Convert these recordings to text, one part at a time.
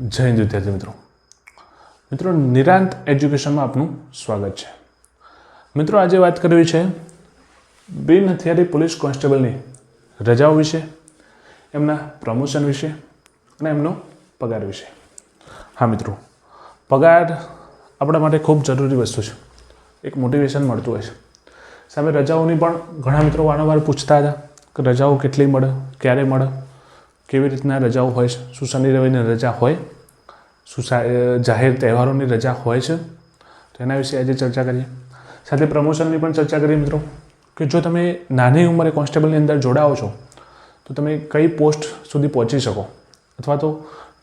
જય હિન્દ વિદ્યાર્થી મિત્રો. મિત્રો, નિરાંત એજ્યુકેશનમાં આપનું સ્વાગત છે. મિત્રો, આજે વાત કરવી છે બિન હથિયારી પોલીસ કોન્સ્ટેબલની રજાઓ વિશે, એમના પ્રમોશન વિશે અને એમનો પગાર વિશે. હા, મિત્રો, પગાર આપણા માટે ખૂબ જરૂરી વસ્તુ છે. એક મોટિવેશન મળતું હોય છે. સામે રજાઓની પણ ઘણા મિત્રો વારંવાર પૂછતા હતા કે રજાઓ કેટલી મળે, ક્યારે મળે કેવી રીતના રજાઓ હોય છે? શું શનિ રવિની રજા હોય શું જાહેર તહેવારોની રજા હોય છે? તો એના વિશે આજે ચર્ચા કરીએ. સાથે પ્રમોશનની પણ ચર્ચા કરીએ મિત્રો. કે જો તમે નાની ઉંમરે કોન્સ્ટેબલની અંદર જોડાઓ છો, તો તમે કઈ પોસ્ટ સુધી પહોંચી શકો? અથવા તો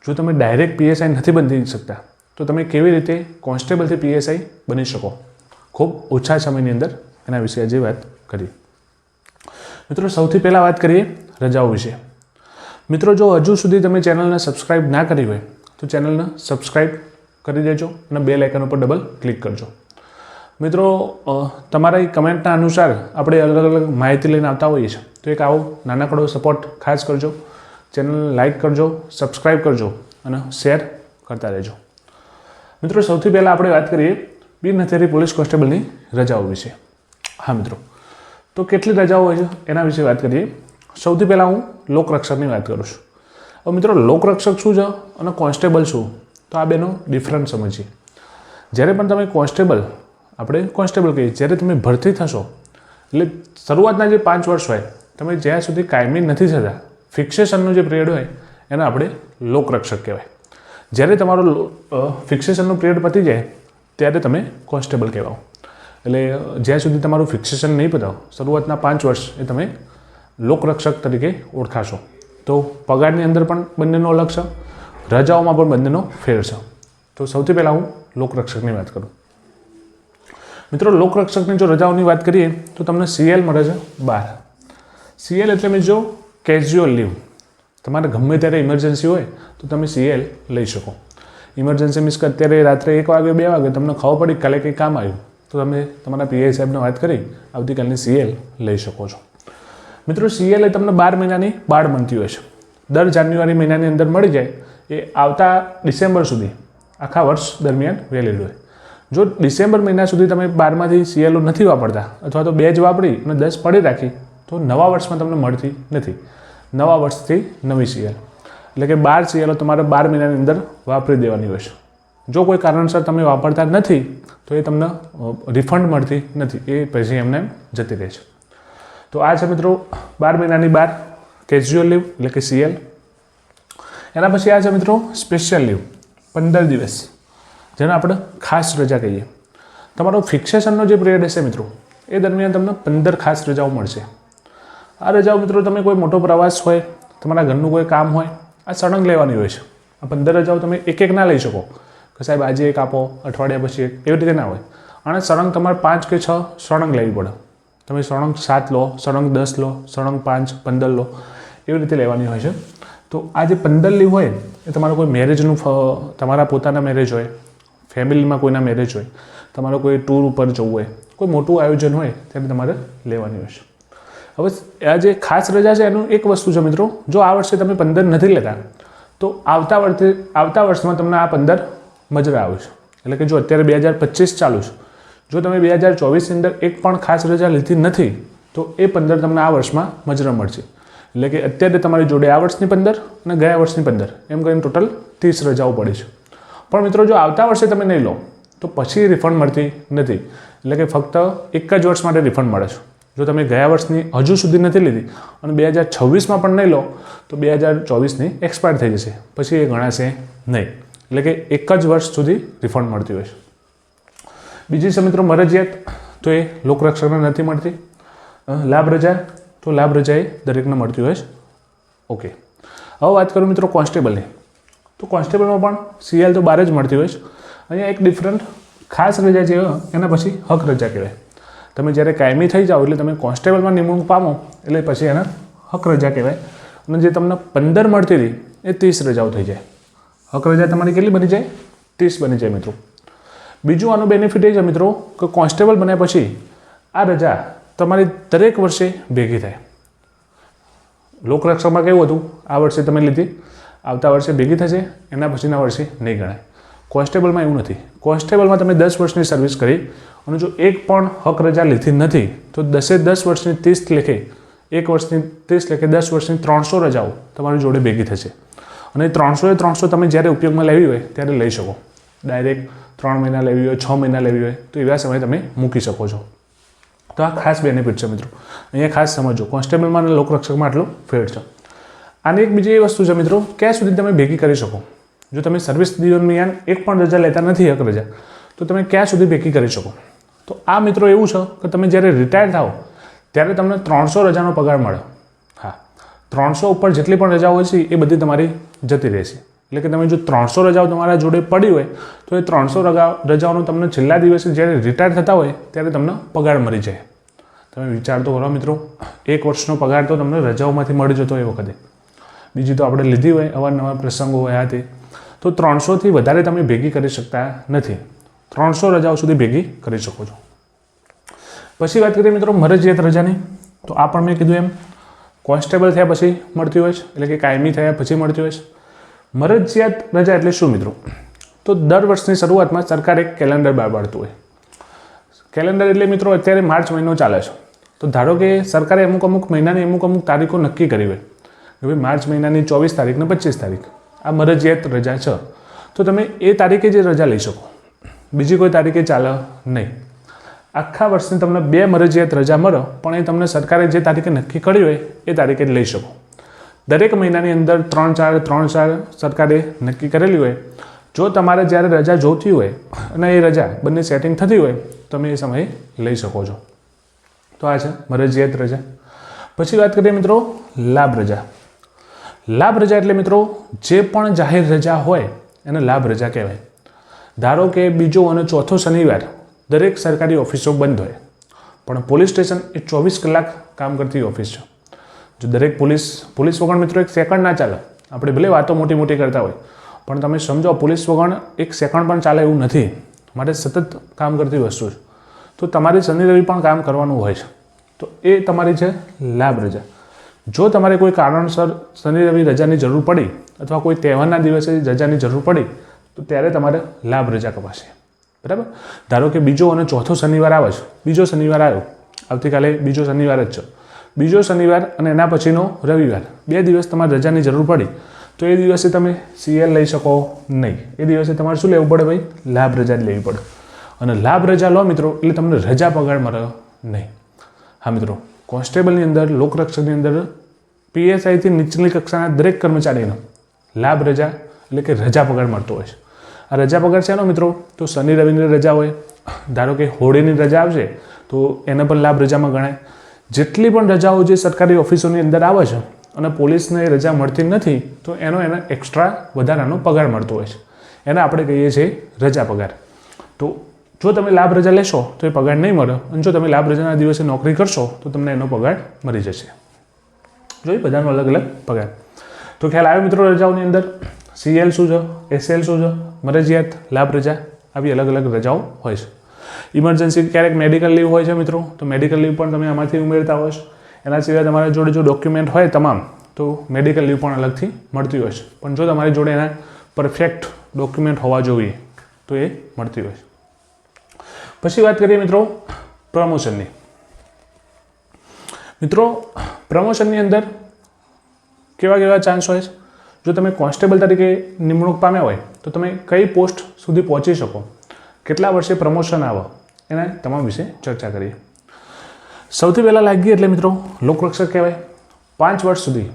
જો તમે ડાયરેક્ટ પીએસઆઈ નથી બની શકતા, તો તમે કેવી રીતે કોન્સ્ટેબલથી પીએસઆઈ બની શકો? ખૂબ ઓછા સમયની અંદર એના વિશે આજે વાત કરીએ. મિત્રો, સૌથી પહેલાં વાત કરીએ રજાઓ વિશે. મિત્રો, જો હજુ સુધી તમે ચેનલને સબસ્ક્રાઇબ ના કરી હોય, તો ચેનલને સબસ્ક્રાઇબ કરી દેજો અને બે લાઇકન ઉપર ડબલ ક્લિક કરજો. મિત્રો તમારી કમેન્ટના અનુસાર આપણે અલગ અલગ માહિતી લઈને આવતા હોઈએ છીએ. તો એક આવો નાનકડો સપોર્ટ ખાસ કરજો. ચેનલને લાઇક કરજો સબસ્ક્રાઇબ કરજો અને શેર કરતા રહેજો. મિત્રો, સૌથી પહેલાં આપણે વાત કરીએ બિન હથિયારી પોલીસ કોન્સ્ટેબલની રજાઓ વિશે. હા, મિત્રો. તો કેટલી રજાઓ હોય છે? એના વિશે વાત કરીએ. સૌથી પહેલાં હું લોકરક્ષકની વાત કરું છું. હવે મિત્રો, લોકરક્ષક શું છે અને કોન્સ્ટેબલ શું? તો આ બેનો ડિફરન્સ સમજીએ. જ્યારે પણ તમે કોન્સ્ટેબલ, આપણે કોન્સ્ટેબલ કહીએ, જ્યારે તમે ભરતી થશો, એટલે શરૂઆતના જે પાંચ વર્ષ હોય, તમે જ્યાં સુધી કાયમી નથી થતા ફિક્સેશનનો જે પિરિયડ હોય, એને આપણે લોકરક્ષક કહેવાય. જ્યારે તમારો ફિક્સેશનનો પિરિયડ પતી જાય, ત્યારે તમે કોન્સ્ટેબલ કહેવાઓ. એટલે જ્યાં સુધી તમારું ફિક્સેશન નહીં પતાવો, શરૂઆતના પાંચ વર્ષ એ તમે લોકરક્ષક તરીકે ઓળખાશો. તો પગારની અંદર પણ બંનેનો અલગ છે, રજાઓમાં પણ બંનેનો ફેર છે. તો સૌથી પહેલાં હું લોકરક્ષકની વાત કરું. મિત્રો, લોકરક્ષકની જો રજાઓની વાત કરીએ, તો તમને સીએલ મળે છે બાર. સીએલ એટલે મેં જો કેઝ્યુઅલ લીવ તમારે ગમે ત્યારે ઇમરજન્સી હોય, તો તમે સીએલ લઈ શકો. ઇમરજન્સી મીન્સ કે અત્યારે રાત્રે એક વાગે, બે વાગે તમને ખબર પડી કાલે કંઈ કામ આવ્યું. તો તમે તમારા પીઆઈ સાહેબને વાત કરી, આવતીકાલની સીએલ લઈ શકો છો. મિત્રો સીએલ એ તમને બાર મહિનાની બાળ મળતી હોય છે. દર જાન્યુઆરી મહિનાની અંદર મળી જાય, એ આવતા ડિસેમ્બર સુધી, આખા વર્ષ દરમિયાન વેલિડ હોય. જો ડિસેમ્બર મહિના સુધી તમે બારમાંથી સીએલઓ નથી વાપરતા, અથવા તો બે જ વાપરી અને દસ પડી રાખી, તો નવા વર્ષમાં તમને મળતી નથી. નવા વર્ષથી નવી સીએલ એટલે કે બાર સીએલઓ તમારે બાર મહિનાની અંદર વાપરી દેવાની હોય છે. જો કોઈ કારણસર તમે વાપરતા નથી, તો એ તમને રિફંડ મળતી નથી. એ પછી એમને એમ જતી રહે છે. તો આ છે મિત્રો બાર મહિનાની બાર કેઝ્યુઅલ લીવ એટલે કે સીએલ એના પછી આ છે મિત્રો સ્પેશિયલ લીવ પંદર દિવસ, જેને આપણે ખાસ રજા કહીએ. તમારો ફિક્સેશનનો જે પિરિયડ હશે મિત્રો, એ દરમિયાન તમને પંદર ખાસ રજાઓ મળશે. આ રજાઓ મિત્રો, તમે કોઈ મોટો પ્રવાસ હોય, તમારા ઘરનું કોઈ કામ હોય, આ સળંગ લેવાની હોય છે. આ પંદર રજાઓ તમે એક એક ના લઈ શકો. કે સાહેબ, આજે એક આપો, અઠવાડિયા પછી એક, એવી રીતે ના હોય. અને સળંગ તમારે પાંચ કે છ સળંગ લેવી પડે. તમે સળંગ સાત લો સળંગ દસ લો સળંગ પાંચ, પંદર લો, એવી રીતે લેવાની હોય છે. તો આ જે પંદર લી હોય, એ તમારું કોઈ મેરેજનું તમારા પોતાના મેરેજ હોય, ફેમિલીમાં કોઈના મેરેજ હોય, તમારો કોઈ ટૂર ઉપર જવું હોય, કોઈ મોટું આયોજન હોય ત્યારે તમારે લેવાની હોય છે. હવે આ જે ખાસ રજા છે, એનું એક વસ્તુ છે મિત્રો, જો આ વર્ષે તમે પંદર નથી લેતા, તો આવતા વર્ષે, આવતા વર્ષમાં તમને આ પંદર મજરા આવે છે. એટલે કે જો અત્યારે બે હજાર પચીસ ચાલુ છે જો તમે બે હજાર ચોવીસની અંદર એક પણ ખાસ રજા લીધી નથી, તો એ પંદર તમને આ વર્ષમાં મજરા મળશે. એટલે કે અત્યારે તમારી જોડે આ વર્ષની પંદર અને ગયા વર્ષની પંદર, એમ કરીને ટોટલ ત્રીસ રજાઓ પડી છે. પણ મિત્રો, જો આવતા વર્ષે તમે નહીં લો, તો પછી રિફંડ મળતી નથી. એટલે કે ફક્ત એક જ વર્ષ માટે રિફંડ મળે છે. જો તમે ગયા વર્ષની હજુ સુધી નથી લીધી અને બે હજાર છવ્વીસમાં પણ નહીં લો, તો બે હજાર ચોવીસની એક્સપાયર થઈ જશે. પછી એ ગણાશે નહીં. એટલે કે એક જ વર્ષ સુધી રિફંડ મળતી હોય છે. બીજી છે મિત્રો મરજિયાત, તો એ લોકરક્ષકને નથી મળતી. લાભ રજા, તો લાભ રજા એ દરેકને મળતી હોય છે ઓકે હવે વાત કરું મિત્રો કોન્સ્ટેબલની. તો કોન્સ્ટેબલમાં પણ સીએલ તો બાર જ મળતી હોય છે અહીંયા એક ડિફરન્ટ ખાસ રજા જે એના પછી હક રજા કહેવાય. તમે જ્યારે કાયમી થઈ જાઓ એટલે તમે કોન્સ્ટેબલમાં નિમણૂક પામો, એટલે પછી એને હક રજા કહેવાય. અને જે તમને પંદર મળતી હતી, એ ત્રીસ રજાઓ થઈ જાય. હક રજા તમારી કેટલી બની જાય? ત્રીસ બની જાય મિત્રો. બીજું આનું બેનિફિટ એ છે મિત્રો કે કોન્સ્ટેબલ બન્યા પછી આ રજા તમારી દરેક વર્ષે ભેગી થાય. લોકરક્ષકમાં કેવું હતું? આ વર્ષે તમે લીધી. આવતા વર્ષે ભેગી થશે, એના પછીના વર્ષે નહીં ગણાય. કોન્સ્ટેબલમાં એવું નથી. કોન્સ્ટેબલમાં તમે દસ વર્ષની સર્વિસ કરી અને જો એક પણ હક રજા લીધી નથી, તો દસે દસ વર્ષની ત્રીસ લેખે, એક વર્ષની ત્રીસ લેખે દસ વર્ષની ત્રણસો રજાઓ તમારી જોડે ભેગી થશે. અને ત્રણસો એ ત્રણસો તમે જ્યારે ઉપયોગમાં લેવી હોય, ત્યારે લઈ શકો. ડાયરેક્ટ ત્રણ મહિના લેવી હોય, છ મહિના લેવી હોય, તો એવા સમયે તમે મૂકી શકો છો. તો આ ખાસ બેનિફિટ છે મિત્રો. અહીંયા ખાસ સમજો કોન્સ્ટેબલમાં અને લોકરક્ષકમાં આટલો ફેર છે. આની એક બીજી એ વસ્તુ છે મિત્રો, ક્યાં સુધી તમે ભેગી કરી શકો? જો તમે સર્વિસ દરમિયાન એક પણ રજા લેતા નથી એક રજા, તો તમે ક્યાં સુધી ભેગી કરી શકો? તો આ મિત્રો એવું છે કે તમે જ્યારે રિટાયર થાઓ, ત્યારે તમને ત્રણસો રજાનો પગાર મળે. હા, ત્રણસો ઉપર જેટલી પણ રજા હોય છે, એ બધી તમારી જતી રહેશે. એટલે કે તમે જો ત્રણસો રજાઓ તમારા જોડે પડી હોય, તો એ ત્રણસો રજા રજાઓનો તમને છેલ્લા દિવસે જ્યારે રિટાયર થતા હોય, ત્યારે તમને પગાર મળી જાય. તમે વિચાર તો કરો મિત્રો, એક વર્ષનો પગાર તો તમને રજાઓમાંથી મળી જતો એ વખતે. બીજી તો આપણે લીધી હોય અવારનવાર પ્રસંગો હોય આ તો ત્રણસોથી વધારે તમે ભેગી કરી શકતા નથી. ત્રણસો રજાઓ સુધી ભેગી કરી શકો છો. પછી વાત કરીએ મિત્રો મરજિયાત રજાની. તો આ પણ મેં કીધું એમ, કોન્સ્ટેબલ થયા પછી મળતી હોય છે, એટલે કે કાયમી થયા પછી મળતી હોય છે. મરજિયાત રજા એટલે શું મિત્રો? તો દર વર્ષની શરૂઆતમાં સરકાર એક કેલેન્ડર બહાર પાડતું હોય. કેલેન્ડર એટલે મિત્રો અત્યારે માર્ચ મહિનો ચાલે છે. તો ધારો કે સરકારે અમુક અમુક મહિનાની અમુક અમુક તારીખો નક્કી કરી હોય. કે ભાઈ માર્ચ મહિનાની ચોવીસ તારીખ ને પચીસ તારીખ. આ મરજિયાત રજા છે. તો તમે એ તારીખે જ રજા લઈ શકો. બીજી કોઈ તારીખે ચાલે નહીં. આખા વર્ષની તમને બે મરજિયાત રજા મળો, પણ એ તમને સરકારે જે તારીખે નક્કી કરી હોય, એ તારીખે જ લઈ શકો. દરેક મહિનાની અંદર ત્રણ ચાર ત્રણ ચાર સરકારે નક્કી કરેલી હોય. જો તમારે જ્યારે રજા જોતી હોય અને એ રજા બંને સેટિંગ થતી હોય, તમે એ સમયે લઈ શકો છો. તો આ છે મરજિયાત રજા. પછી વાત કરીએ મિત્રો લાભ રજા. લાભ રજા એટલે મિત્રો જે પણ જાહેર રજા હોય એને લાભ રજા કહેવાય. ધારો કે બીજો અને ચોથો શનિવાર દરેક સરકારી ઓફિસો બંધ હોય, પણ પોલીસ સ્ટેશન એ ચોવીસ કલાક કામ કરતી ઓફિસ છે. જો દરેક પોલીસ પોલીસ વગર મિત્રો એક સેકન્ડ ના ચાલે. આપણે ભલે વાતો મોટી મોટી કરતા હોય, પણ તમે સમજો પોલીસ વગર એક સેકન્ડ પણ ચાલે એવું નથી. માટે સતત કામ કરતી વસ્તુ છે. તો તમારે શનિ રવિ પણ કામ કરવાનું હોય છે. તો એ તમારી છે લાભ રજા. જો તમારે કોઈ કારણસર શનિ રવિ રજાની જરૂર પડી અથવા કોઈ તહેવારના દિવસે રજાની જરૂર પડી, તો ત્યારે તમારે લાભ રજા કપાશે. બરાબર? ધારો કે બીજો અને ચોથો શનિવાર આવે છે. બીજો શનિવાર આવ્યો. આવતીકાલે બીજો શનિવાર જ છે. બીજો શનિવાર અને એના પછીનો રવિવાર. બે દિવસ તમારે રજાની જરૂર પડી. તો એ દિવસે તમે સીએલ લઈ શકો નહીં. એ દિવસે તમારે શું લેવું પડે ભાઈ? લાભ રજા જ લેવી પડે. અને લાભ રજા લો મિત્રો, એટલે તમને રજા પગાર મળે નહીં. હા મિત્રો, કોન્સ્ટેબલની અંદર, લોકરક્ષકની અંદર પીએસઆઈથી નીચલી કક્ષાના દરેક કર્મચારીનો લાભ રજા, એટલે કે રજા પગાર મળતો હોય છે. આ રજા પગાર છે એનો મિત્રો, તો શનિ રવિની રજા હોય. ધારો કે હોળીની રજા આવશે, તો એને પણ લાભ રજામાં ગણાય. જેટલી પણ રજાઓ જે સરકારી ઓફિસોની અંદર આવે છે અને પોલીસને એ રજા મળતી નથી, તો એનો એને એક્સ્ટ્રા વધારાનો પગાર મળતો હોય છે. એને આપણે કહીએ છીએ રજા પગાર. તો જો તમે લાભ રજા લેશો, તો એ પગાર નહીં મળે. અને જો તમે લાભ રજાના દિવસે નોકરી કરશો, તો તમને એનો પગાર મળી જશે. જોઈ બધાનો અલગ અલગ પગાર. તો ખ્યાલ આવ્યો મિત્રો રજાઓની અંદર? સીએલ શું છે? એસએલ શું છે? મરજિયાત લાભ રજા આવી અલગ અલગ રજાઓ હોય છે. ઇમરજન્સી ક્યારેક મેડિકલ લીવ હોય છે મિત્રો, તો મેડિકલ લીવ પણ તમે આમાંથી ઉમેરતા હોય એના સિવાય તમારા જોડે જો ડોક્યુમેન્ટ હોય તમામ, તો મેડિકલ લીવ પણ અલગથી મળતી હોય છે. પણ જો તમારી જોડે એના પરફેક્ટ ડોક્યુમેન્ટ હોવા જોઈએ, તો એ મળતી હોય છે. પછી વાત કરીએ મિત્રો પ્રમોશનની મિત્રો પ્રમોશનની અંદર કેવા કેવા ચાન્સ હોય છે? જો તમે કોન્સ્ટેબલ તરીકે નિમણૂક પામ્યા હોય, તો તમે કઈ પોસ્ટ સુધી પહોંચી શકો? કેટલા વર્ષે પ્રમોશન આવે? એના તમામ વિશે ચર્ચા કરીએ. સૌથી પહેલાં લાગી એટલે મિત્રો, લોકરક્ષક કહેવાય. પાંચ વર્ષ સુધી,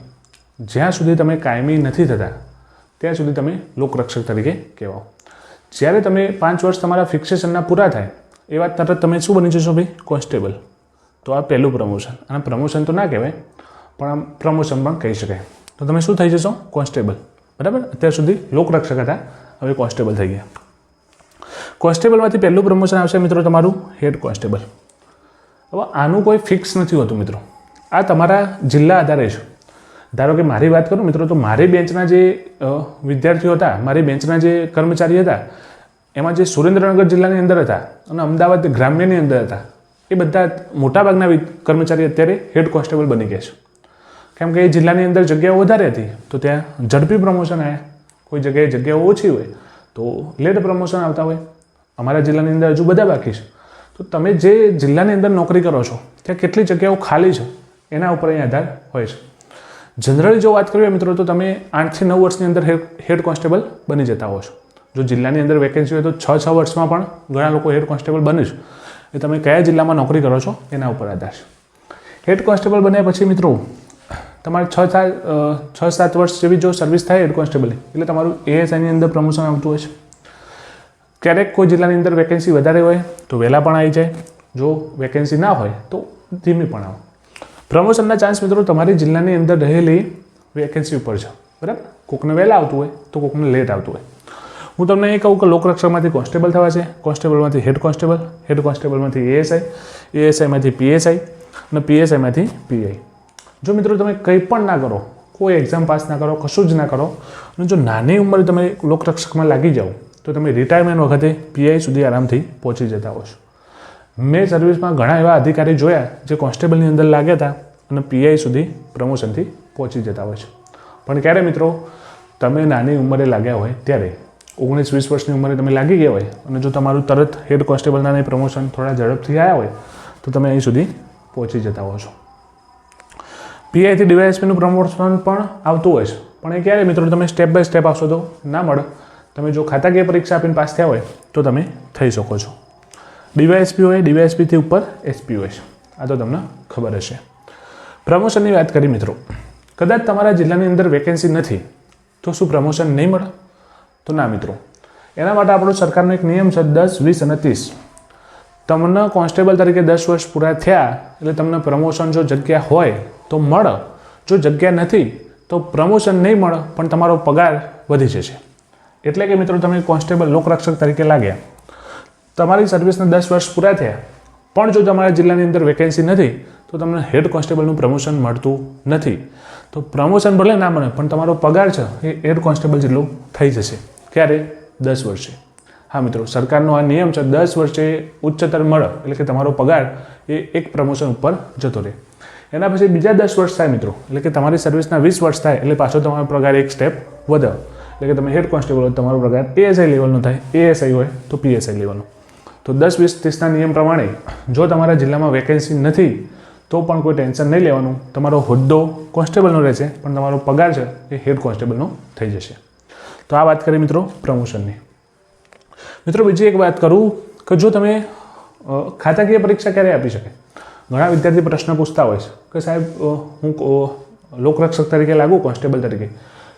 જ્યાં સુધી તમે કાયમી નથી થતા, ત્યાં સુધી તમે લોકરક્ષક તરીકે કહેવાઓ. જ્યારે તમે પાંચ વર્ષ તમારા ફિક્સેશનના પૂરા થાય, એ વાત તરત તમે શું બની જશો ભાઈ? કોન્સ્ટેબલ તો આ પહેલું પ્રમોશન અને પ્રમોશન તો ના કહેવાય, પણ આમ પ્રમોશન પણ કહી શકાય. તો તમે શું થઈ જશો? કોન્સ્ટેબલ બરાબર? અત્યાર સુધી લોકરક્ષક હતા, હવે કોન્સ્ટેબલ થઈ ગયા. કોન્સ્ટેબલમાંથી પહેલું પ્રમોશન આવશે મિત્રો તમારું હેડ કોન્સ્ટેબલ. હવે આનું કોઈ ફિક્સ નથી હોતું મિત્રો. આ તમારા જિલ્લા આધારે છે. ધારો કે મારી વાત કરું મિત્રો, તો મારી બેન્ચના જે વિદ્યાર્થીઓ હતા, મારી બેન્ચના જે કર્મચારી હતા, એમાં જે સુરેન્દ્રનગર જિલ્લાની અંદર હતા અને અમદાવાદ ગ્રામ્યની અંદર હતા, એ બધા મોટાભાગના કર્મચારી અત્યારે હેડ કોન્સ્ટેબલ બની ગયા છે. કેમ કે એ જિલ્લાની અંદર જગ્યાઓ વધારે હતી, તો ત્યાં ઝડપી પ્રમોશન આવ્યા કોઈ જગ્યાએ જગ્યાઓ ઓછી હોય, તો લેટ પ્રમોશન આવતા હોય. અમારા જિલ્લાની અંદર હજુ બધા બાકી છે. તો તમે જે જિલ્લાની અંદર નોકરી કરો છો, ત્યાં કેટલી જગ્યાઓ ખાલી છે, એના ઉપર અહીં આધાર હોય છે. જનરલી જો વાત કરીએ મિત્રો, તો તમે આઠથી નવ વર્ષની અંદર હેડ કોન્સ્ટેબલ બની જતા હો છો. જો જિલ્લાની અંદર વેકેન્સી હોય તો છ છ વર્ષમાં પણ ઘણા લોકો હેડ કોન્સ્ટેબલ બને છે. એ તમે કયા જિલ્લામાં નોકરી કરો છો, એના ઉપર આધાર છે. હેડ કોન્સ્ટેબલ બન્યા પછી મિત્રો, તમારે છ, સાત છ, સાત વર્ષ જેવી જો સર્વિસ થાય હેડ કોન્સ્ટેબલની, એટલે તમારું એએસઆઈની અંદર પ્રમોશન આવતું હોય છે. ક્યારેક કોઈ જિલ્લાની અંદર વેકેન્સી વધારે હોય તો વહેલા પણ આવી જાય. જો વેકેન્સી ના હોય તો ધીમી પણ આવે. પ્રમોશનના ચાન્સ મિત્રો તમારી જિલ્લાની અંદર રહેલી વેકેન્સી ઉપર છે બરાબર? કોકને વહેલા આવતું હોય તો કોકને લેટ આવતું હોય. હું તમને એ કહું કે લોકરક્ષકમાંથી કોન્સ્ટેબલ થવા છે. કોન્સ્ટેબલમાંથી હેડ કોન્સ્ટેબલ હેડ કોન્સ્ટેબલમાંથી એએસઆઈ એએસઆઈમાંથી પીએસઆઈ અને પીએસઆઈમાંથી પીઆઈ જો મિત્રો તમે કંઈ પણ ના કરો, કોઈ એક્ઝામ પાસ ના કરો, કશું જ ના કરો અને જો નાની ઉંમરે તમે લોકરક્ષકમાં લાગી જાઓ તો તમે રિટાયરમેન્ટ વખતે પીઆઈ સુધી આરામથી પહોંચી જતા હો છો. મેં સર્વિસમાં ઘણા એવા અધિકારી જોયા જે કોન્સ્ટેબલની અંદર લાગ્યા હતા અને પીઆઈ સુધી પ્રમોશનથી પહોંચી જતા હોય છે. પણ ક્યારે મિત્રો, તમે નાની ઉંમરે લાગ્યા હોય ત્યારે, ઓગણીસ વીસ વર્ષની ઉંમરે તમે લાગી ગયા હોય અને જો તમારું તરત હેડ કોન્સ્ટેબલના પ્રમોશન થોડા ઝડપથી આવ્યા હોય, તો તમે અહીં સુધી પહોંચી જતા હો છો. પીઆઈથી ડીવાયએસપીનું પ્રમોશન પણ આવતું હોય છે. પણ એ ક્યારે મિત્રો તમે સ્ટેપ બાય સ્ટેપ આવશો તો ના મળે. તમે જો ખાતાકીય પરીક્ષા આપીને પાસ થયા હોય, તો તમે થઈ શકો છો. ડીવાયએસપી હોય ડીવાયએસપીથી ઉપર એસપી હોય છે. આ તો તમને ખબર હશે. પ્રમોશનની વાત કરી મિત્રો. કદાચ તમારા જિલ્લાની અંદર વેકેન્સી નથી, તો શું પ્રમોશન નહીં મળે? તો ના મિત્રો. એના માટે આપણો સરકારનો એક નિયમ છે દસ, વીસ અને ત્રીસ. તમને કોન્સ્ટેબલ તરીકે દસ વર્ષ પૂરા થયા, એટલે તમને પ્રમોશન જો જગ્યા હોય, તો મળે. જો જગ્યા નથી, તો પ્રમોશન નહીં મળે, પણ તમારો પગાર વધી જશે. એટલે કે મિત્રો તમે કોન્સ્ટેબલ લોકરક્ષક તરીકે લાગ્યા. તમારી સર્વિસને દસ વર્ષ પૂરા થયા. પણ જો તમારા જિલ્લાની અંદર વેકેન્સી નથી, તો તમને હેડ કોન્સ્ટેબલનું પ્રમોશન મળતું નથી. તો પ્રમોશન ભલે ના મળે, પણ તમારો પગાર છે એ હેડ કોન્સ્ટેબલ જેટલું થઈ જશે. ક્યારે? દસ વર્ષે. હા મિત્રો, સરકારનો આ નિયમ છે, દસ વર્ષે ઉચ્ચતર મળે, એટલે કે તમારો પગાર એ એક પ્રમોશન ઉપર જતો રહે. એના પછી બીજા દસ વર્ષ થાય મિત્રો, એટલે કે તમારી સર્વિસના વીસ વર્ષ થાય, એટલે પાછો તમારો પગાર એક સ્ટેપ વધે. એટલે કે તમે હેડ કોન્સ્ટેબલ હોય તમારો પગાર એએસઆઈ લેવલનો થાય. એએસઆઈ હોય તો પીએસઆઈ લેવલનો તો દસ વીસ ત્રીસના નિયમ પ્રમાણે જો તમારા જિલ્લામાં વેકેન્સી નથી, તો પણ કોઈ ટેન્શન નહીં લેવાનું. તમારો હોદ્દો કોન્સ્ટેબલનો રહેશે, પણ તમારો પગાર છે એ હેડ કોન્સ્ટેબલનો થઈ જશે. તો આ વાત કરી મિત્રો પ્રમોશનની મિત્રો બીજી એક વાત કરું કે જો તમે ખાતાકીય પરીક્ષા ક્યારે આપી શકે? ઘણા વિદ્યાર્થી પ્રશ્ન પૂછતા હોય છે કે સાહેબ હું લોકરક્ષક તરીકે લાગુ, કોન્સ્ટેબલ તરીકે.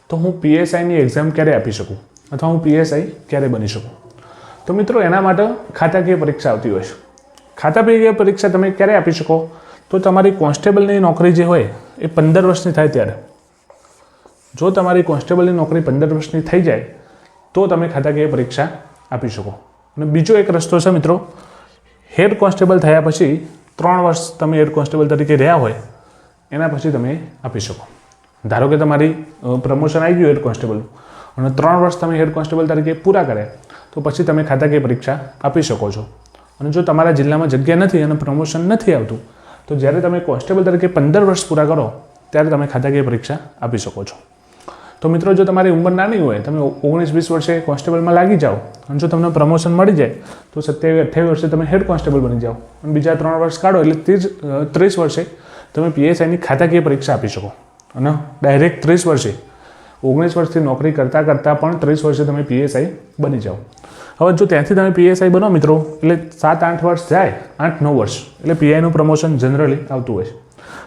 તો હું પીએસઆઈની એક્ઝામ ક્યારે આપી શકું? અથવા હું પીએસઆઈ ક્યારે બની શકું? તો મિત્રો, એના માટે ખાતાકીય પરીક્ષા આવતી હોય છે. ખાતાકીય પરીક્ષા તમે ક્યારે આપી શકો? તો તમારી કોન્સ્ટેબલની નોકરી જે હોય, એ પંદર વર્ષની થાય ત્યારે. જો તમારી કોન્સ્ટેબલની નોકરી પંદર વર્ષની થઈ જાય, તો તમે ખાતાકીય પરીક્ષા આપી શકો. અને બીજો એક રસ્તો છે મિત્રો, હેડ કોન્સ્ટેબલ થયા પછી ત્રણ વર્ષ તમે હેડ કોન્સ્ટેબલ તરીકે રહ્યા હોય, એના પછી તમે આપી શકો. ધારો કે તમારી પ્રમોશન આવી ગયું હેડ કોન્સ્ટેબલનું અને ત્રણ વર્ષ તમે હેડ કોન્સ્ટેબલ તરીકે પૂરા કર્યા, તો પછી તમે ખાતાકીય પરીક્ષા આપી શકો છો. અને જો તમારા જિલ્લામાં જગ્યા નથી અને પ્રમોશન નથી આવતું, તો જ્યારે તમે કોન્સ્ટેબલ તરીકે પંદર વર્ષ પૂરા કરો, ત્યારે તમે ખાતાકીય પરીક્ષા આપી શકો છો. તો મિત્રો, જો તમારી ઉંમર નાની હોય, તમે ઓગણીસ વીસ વર્ષે કોન્સ્ટેબલમાં લાગી જાઓ, અને જો તમને પ્રમોશન મળી જાય, તો સત્યાવીસ, અઠ્યાવીસ વર્ષે તમે હેડ કોન્સ્ટેબલ બની જાઓ. અને બીજા ત્રણ વર્ષ કાઢો, એટલે ત્રીસ ત્રીસ વર્ષે તમે પીએસઆઈની ખાતાકીય પરીક્ષા આપી શકો. અને ડાયરેક્ટ ત્રીસ વર્ષે. ઓગણીસ વર્ષથી નોકરી કરતાં કરતાં પણ ત્રીસ વર્ષે તમે પીએસઆઈ બની જાઓ. હવે જો ત્યાંથી તમે પીએસઆઈ બનો મિત્રો, એટલે સાત, આઠ વર્ષ જાય, આઠ, નવ વર્ષ, એટલે પીઆઈનું પ્રમોશન જનરલી આવતું હોય છે.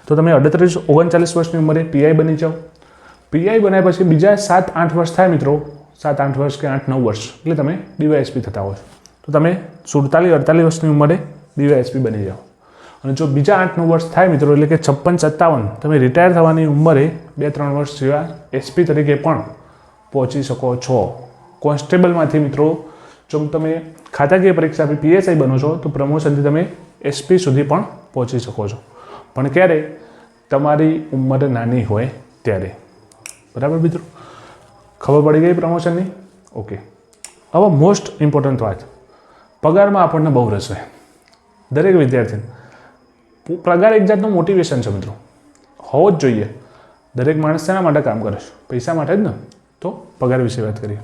તો તમે અડત્રીસ, ઓગણચાલીસ વર્ષની ઉંમરે પીઆઈ બની જાઓ. પીઆઈ બન્યા પછી બીજા સાત, આઠ વર્ષ થાય મિત્રો, સાત, આઠ વર્ષ કે આઠ, નવ વર્ષ, એટલે તમે ડીવાયએસપી થતા હોય તો તમે સુડતાલીસ, અડતાલીસ વર્ષની ઉંમરે ડીવાયએસપી બની જાઓ. અને જો બીજા આઠ નવ વર્ષ થાય મિત્રો, એટલે કે છપ્પન સત્તાવન, તમે રિટાયર થવાની ઉંમરે બે ત્રણ વર્ષ જેવા એસપી તરીકે પણ પહોંચી શકો છો. કોન્સ્ટેબલમાંથી મિત્રો, જો તમે ખાતાકીય પરીક્ષા આપી પીએસઆઈ બનો છો, તો પ્રમોશનથી તમે એસપી સુધી પણ પહોંચી શકો છો. પણ ક્યારે? તમારી ઉંમર નાની હોય ત્યારે. બરાબર મિત્રો? ખબર પડી ગઈ પ્રમોશનની ઓકે હવે મોસ્ટ ઇમ્પોર્ટન્ટ વાત. પગારમાં આપણને બહુ રસ હોય. દરેક વિદ્યાર્થીને. પગાર એક જાતનું મોટિવેશન છે મિત્રો. હોવો જ જોઈએ. દરેક માણસ શેના માટે કામ કરે છે? પૈસા માટે જ ને? તો પગાર વિશે વાત કરીએ.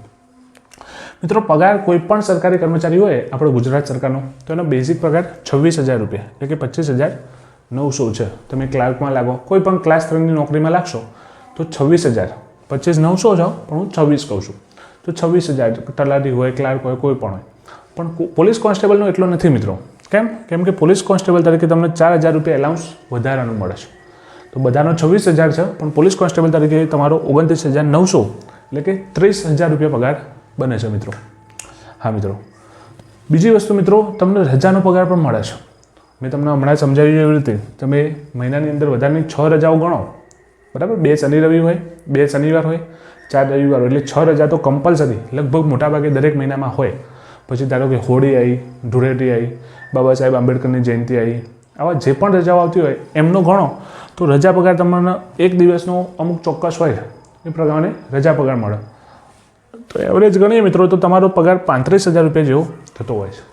મિત્રો, પગાર કોઈ પણ સરકારી કર્મચારી હોય, આપણો ગુજરાત સરકારનો, તો એનો બેઝિક પગાર છવ્વીસ હજાર રૂપિયા, એટલે કે પચીસ હજાર નવસો છે. તમે ક્લાર્કમાં લાગો, કોઈ પણ ક્લાસ ત્રણની નોકરીમાં લાગશો, તો છવ્વીસ હજાર. પચીસ નવસો છો, પણ હું છવ્વીસ કહું છું. તો છવ્વીસ હજાર, તલાટી હોય ક્લાર્ક હોય, કોઈ પણ હોય. પણ પોલીસ કોન્સ્ટેબલનો એટલો નથી મિત્રો. કેમ? કેમ કે પોલીસ કોન્સ્ટેબલ તરીકે તમને ચાર હજાર રૂપિયા એલાઉન્સ વધારાનું મળે છે. તો બધાનો છવ્વીસ હજાર છે, પણ પોલીસ કોન્સ્ટેબલ તરીકે તમારો ઓગણત્રીસ હજાર નવસો એટલે કે ત્રીસ હજાર રૂપિયા પગાર બને છે મિત્રો. હા મિત્રો. બીજી વસ્તુ મિત્રો, તમને રજાનો પગાર પણ મળે છે. મેં તમને હમણાં સમજાવી એવી રીતે, તમે મહિનાની અંદર વધારાની છ રજાઓ ગણો. બરાબર? બે શનિ રવિ હોય, બે શનિવાર હોય, ચાર રવિવાર હોય. એટલે છ રજા તો કમ્પલસરી લગભગ મોટાભાગે દરેક મહિનામાં હોય. પછી ધારો કે હોળી આવી ધૂળેટી આવી બાબા સાહેબ આંબેડકરની જયંતિ આવી. આવા જે પણ રજાઓ આવતી હોય, એમનો ગણો તો રજા પગાર તમને એક દિવસનો અમુક ચોક્કસ હોય, એ પ્રમાણે રજા પગાર મળે. તો એવરેજ ગણીએ મિત્રો, તો તમારો પગાર પાંત્રીસ હજાર રૂપિયા જેવો થતો હોય છે.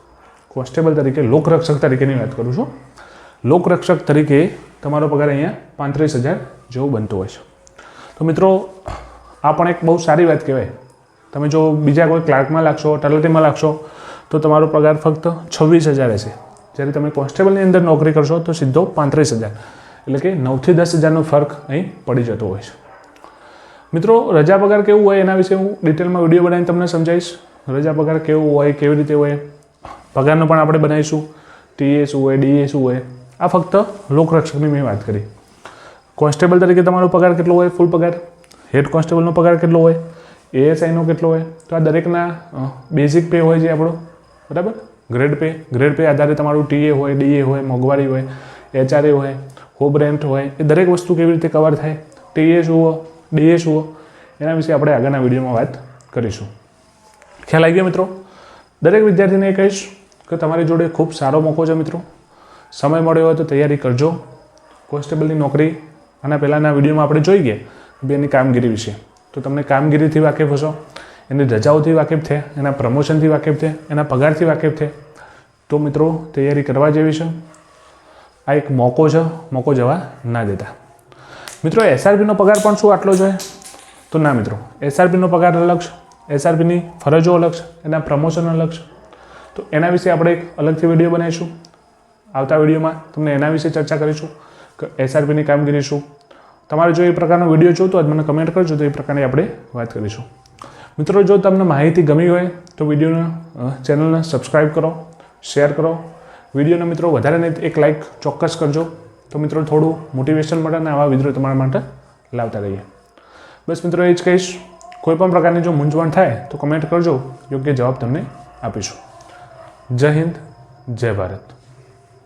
કોન્સ્ટેબલ તરીકે, લોકરક્ષક તરીકેની વાત કરું છું. લોકરક્ષક તરીકે તમારો પગાર અહીંયા પાંત્રીસ હજાર જેવો બનતો હોય છે. તો મિત્રો, આ પણ એક બહુ સારી વાત કહેવાય. તમે જો બીજા કોઈ ક્લાર્કમાં લાગશો તલાટીમાં લાગશો તો તમારો પગાર ફક્ત છવ્વીસ હજાર રહેશે જ્યારે તમે કોન્સ્ટેબલની અંદર નોકરી કરશો તો સીધો પાંત્રીસ હજાર. એટલે કે નવથી દસ હજારનો ફરક અહીં પડી જતો હોય છે. મિત્રો, રજા પગાર કેવું હોય એના વિશે હું ડિટેલમાં વીડિયો બનાવીને તમને સમજાવીશ. રજા પગાર કેવું હોય, કેવી રીતે હોય, પગારનો પણ આપણે બનાવીશું. ટીએ શું હોય ડીએ શું હોય. આ ફક્ત લોકરક્ષકની મેં વાત કરી. કોન્સ્ટેબલ તરીકે તમારો પગાર કેટલો હોય? ફૂલ પગાર. હેડ કોન્સ્ટેબલનો પગાર કેટલો હોય? એએસઆઈનો કેટલો હોય? તો આ દરેકના બેઝિક પે હોય જે આપણો. બરાબર? ગ્રેડ પે ગ્રેડ પે આધારે તમારું ટીએ હોય ડીએ હોય, મોંઘવારી હોય એચઆરએ હોય હોબ રેન્ટ હોય, એ દરેક વસ્તુ કેવી રીતે કવર થાય? ટીએ શું હો ડીએ શું હો એના વિશે આપણે આગળના વિડીયોમાં વાત કરીશું. ખ્યાલ આવી ગયો મિત્રો? દરેક વિદ્યાર્થીને એ કહીશ કે તમારી જોડે ખૂબ સારો મોકો છે મિત્રો. સમય મળ્યો હોય તો તૈયારી કરજો. કોન્સ્ટેબલની નોકરી આના પહેલાંના વિડીયોમાં આપણે જોઈ ગયા બે એની કામગીરી વિશે. તો તમને કામગીરીથી વાકેફ હશો. એની રજાઓથી વાકેફ થયા, એના પ્રમોશનથી વાકેફ છે એના પગારથી વાકેફ છે તો મિત્રો, તૈયારી કરવા જેવી છે. આ એક મોકો છે, મોકો જવા ના દેતા. મિત્રો, એસઆરપીનો પગાર પણ શું આટલો જોઈએ? તો ના મિત્રો, એસઆરપીનો પગાર અલગ છે, એસઆરપીની ફરજો અલગ છે, એના પ્રમોશન અલગ છે. તો એના વિશે આપણે એક અલગથી વીડિયો બનાવીશું. આવતા વિડીયોમાં તમને એના વિશે ચર્ચા કરીશું કે એસઆરપીની કામગીરી શું. તમારે જો એ પ્રકારનો વીડિયો જોતો હોય મને કમેન્ટ કરજો, તો એ પ્રકારની આપણે વાત કરીશું. મિત્રો, જો તમને માહિતી ગમી હોય તો વિડીયોને ચેનલને સબસ્ક્રાઈબ કરો શેર કરો. વિડીયોને મિત્રો વધારે નહીં, એક લાઇક ચોક્કસ કરજો. તો મિત્રો, થોડું મોટિવેશન મળે અને આવા વીડિયો તમારા માટે લાવતા રહીએ. બસ મિત્રો, એ જ કહીશ. કોઈ પણ પ્રકારની જો મૂંઝવણ થાય, તો કમેન્ટ કરજો. યોગ્ય જવાબ તમને આપીશું. જય હિન્દ, જય ભારત.